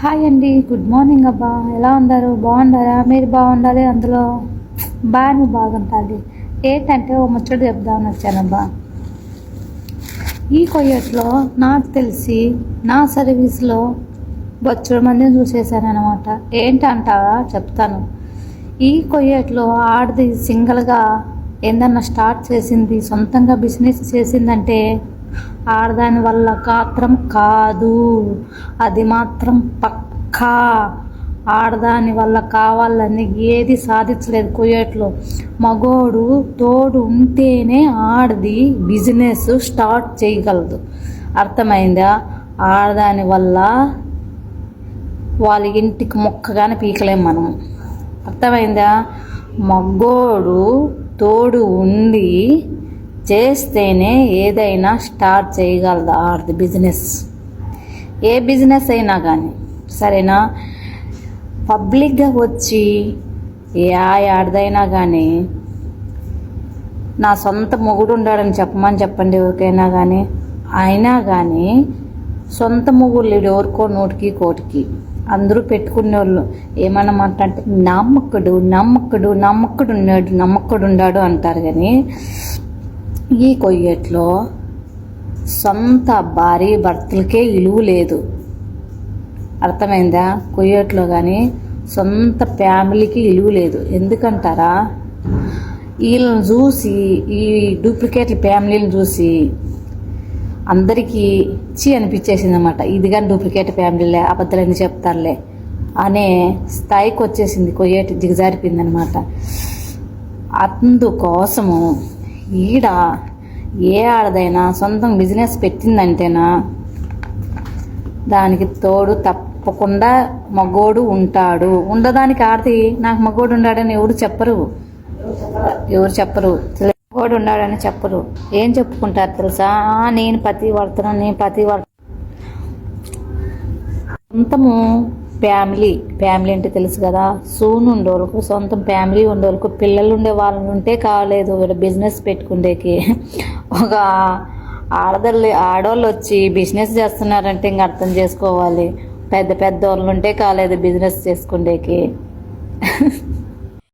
Hi అండి good morning అబ్బా. ఎలా ఉన్నారు? బాగున్నారా? మీరు బాగుండాలి అందులో. బాగా బాగుంటుంది ఏంటంటే ఓ ముచ్చట చెప్దామని వచ్చానబ్బా ఈ కొయ్యట్లో నాకు తెలిసి నా సర్వీస్లో బొచ్చడు మందిని చూసేసానమాట ఏంటంటావా చెప్తాను. ఈ కొయ్యట్లో ఆడది సింగిల్గా ఏందన్నా స్టార్ట్ చేసింది సొంతంగా బిజినెస్ చేసిందంటే ఆడదాని వల్ల మాత్రం కాదు. అది మాత్రం పక్కా. ఆడదాని వల్ల కావాలని ఏది సాధించలేదు కుయేట్లో. మగోడు తోడు ఉంటేనే ఆడది బిజినెస్ స్టార్ట్ చేయగలదు. అర్థమైందా? ఆడదాని వల్ల వాళ్ళ ఇంటికి మొక్కగానే పీకలేం మనం. అర్థమైందా? మగ్గోడు తోడు ఉండి చేస్తేనే ఏదైనా స్టార్ట్ చేయగలదు ఆర్ది బిజినెస్? ఏ బిజినెస్ అయినా కానీ సరేనా? పబ్లిక్గా వచ్చి ఏ ఆడదైనా కానీ నా సొంత మొగుడు ఉండాడని చెప్పమని చెప్పండి ఎవరికైనా కానీ అయినా కానీ సొంత మొగుళ్ళు ఎవరికో నోటికి కోటికి అందరూ పెట్టుకునే వాళ్ళు ఏమన్నమాట అంటే నమ్మకుడు నమ్మకుడు నమ్మకుడు ఉన్నాడు నమ్మకుడు ఉన్నాడు అంటారు కానీ ఈ కొయ్యట్లో సొంత భార్య భర్తలకే ఇలువ లేదు. అర్థమైందా? కొయ్యట్లో కానీ సొంత ఫ్యామిలీకి ఇలువ లేదు. ఎందుకంటారా? వీళ్ళని చూసి ఈ డూప్లికేట్ల ఫ్యామిలీని చూసి అందరికీ చి అనిపించేసింది అనమాట ఇది కానీ డూప్లికేట్ ఫ్యామిలీలే అబద్ధాలని చెప్తారులే అనే స్థాయికి వచ్చేసింది కొయ్యేటి దిగజారిపోయింది అనమాట అందుకోసము ఈడ ఏ ఆడదైనా సొంతం బిజినెస్ పెట్టిందంటేనా? దానికి తోడు తప్పకుండా మగోడు ఉంటాడు. ఉండదానికి ఆడది నాకు మగోడు ఉన్నాడని ఎవరు చెప్పరు. ఎవరు చెప్పరు. మగోడు ఉన్నాడని చెప్పరు. ఏం చెప్పుకుంటారు తెలుసా? నేను పతి వర్తను నేను పతి వర్త సొంతము ఫ్యామిలీ ఫ్యామిలీ అంటే తెలుసు కదా. సూన్ ఉండేవాళ్ళకు సొంతం ఫ్యామిలీ ఉండేవాళ్ళకు పిల్లలు ఉండే వాళ్ళని ఉంటే కాలేదు. వీళ్ళ బిజినెస్ పెట్టుకుండేకి. ఒక ఆడదల్లి ఆడవాళ్ళు వచ్చి బిజినెస్ చేస్తున్నారంటే ఇంక అర్థం చేసుకోవాలి. పెద్ద పెద్ద వాళ్ళు ఉంటే కాలేదు బిజినెస్ చేసుకుండేకి.